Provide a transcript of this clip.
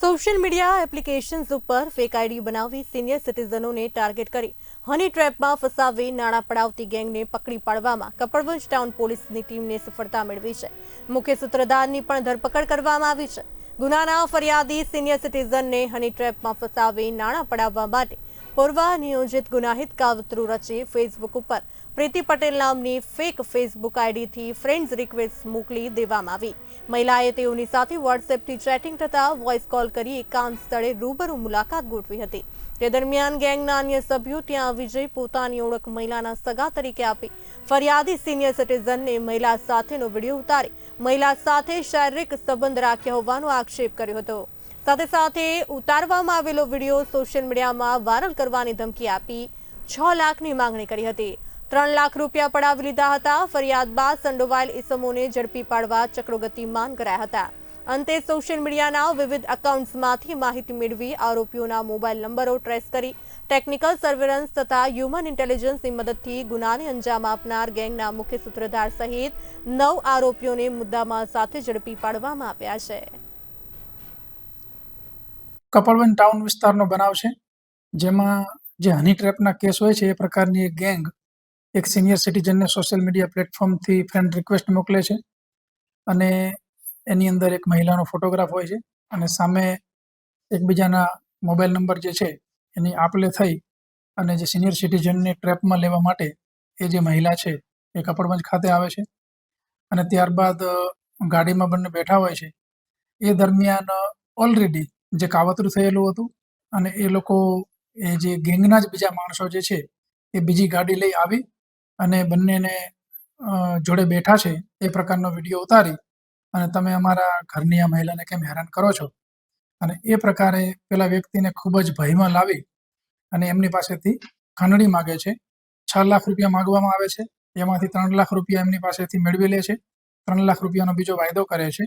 Social media applications ઉપર fake ID બનાવી senior સિટીઝનોને ટાર્ગેટ કરી. હની ટ્રેપમાં ફસાવી નાણાં પડાવતી ગેંગને પકડી પાડવામાં કપડવંજ ટાઉન પોલીસની ટીમને સફળતા મેળવી છે. મુખ્ય સૂત્રધારની પણ ધરપકડ કરવામાં આવી છે. ગુનાના ફરિયાદી સિનિયર સિટીઝનને હની ટ્રેપમાં ફસાવી નાણાં પડાવવા માટે પૂર્વ નિયોજિત ગુનાહિત કાવતરું રચી ફેસબુક ઉપર. પ્રીતિ પટેલ નામની ફેક ફેસબુક આઈડીથી ફ્રેન્ડ્સ રિક્વેસ્ટ મોકલી દેવામાં આવી. મહિલાએ તેઓની સાથે વોટ્સએપથી ચેટિંગ થતા વોઇસ કોલ કરી એકાંત સ્થળે રૂબરૂ મુલાકાત ગોઠવી હતી. તે દરમિયાન ગેંગના અન્ય સભ્યો ત્યાં આવી જઈ પોતાની ઓળખ મહિલાના સગા તરીકે આપી. ફરિયાદી સિનિયર સિટીઝનને મહિલા સાથેનો વીડિયો ઉતારી. મહિલા સાથે શારીરિક સંબંધ રાખ્યા હોવાનો આક્ષેપ કર્યો હતો. સાથે સાથે ઉતારવામાં આવેલો વીડિયો સોશિયલ મીડિયામાં વાયરલ કરવાની ધમકી આપી છ લાખની માંગણી કરી હતી. ત્રણ લાખ રૂપિયા પડાવી લીધા હતા. ફરિયાદ બાદ સંડોવાયેલ ઇસમોને ઝડપી પાડવા ચક્રો ગતિમાન કરાયા હતા. અંતે સોશિયલ મીડિયાના વિવિધ એકાઉન્ટ્સમાંથી માહિતી મેળવી આરોપીઓના મોબાઈલ નંબરો ટ્રેસ કરી ટેકનિકલ સર્વેલન્સ તથા હ્યુમન ઇન્ટેલિજન્સની મદદથી ગુનાને અંજામ આપનાર ગેંગના મુખ્ય સૂત્રધાર સહિત નવ આરોપીઓને મુદ્દામાં સાથે ઝડપી પાડવામાં આવ્યા છે. કપડવંજ ટાઉન વિસ્તારનો બનાવ છે. જેમાં જે હની ટ્રેપના કેસ હોય છે, એ પ્રકારની એક ગેંગ એક સિનિયર સિટીઝનને સોશિયલ મીડિયા પ્લેટફોર્મથી ફ્રેન્ડ રિક્વેસ્ટ મોકલે છે. અને એની અંદર એક મહિલાનો ફોટોગ્રાફ હોય છે અને સામે એકબીજાના મોબાઈલ નંબર જે છે, એની આપલે થઈ અને જે સિનિયર સિટીઝનને ટ્રેપમાં લેવા માટે એ જે મહિલા છે, એ કપડવંજ ખાતે આવે છે. અને ત્યારબાદ ગાડીમાં બંને બેઠા હોય છે. એ દરમિયાન ઓલરેડી જે કાવતરું થયેલું હતું અને એ લોકો, એ જે ગેંગના જ બીજા માણસો જે છે, એ બીજી ગાડી લઈ આવી અને બંનેને જોડે બેઠા છે, એ પ્રકારનો વીડિયો ઉતારી અને તમે અમારા ઘરની આ મહિલાને કેમ હેરાન કરો છો? અને એ પ્રકારે પેલા વ્યક્તિને ખૂબ જ ભયમાં લાવી અને એમની પાસેથી ખંડણી માગે છે. છ લાખ રૂપિયા માગવામાં આવે છે. એમાંથી ત્રણ લાખ રૂપિયા એમની પાસેથી મેળવી લે છે. ત્રણ લાખ રૂપિયાનો બીજો વાયદો કરે છે.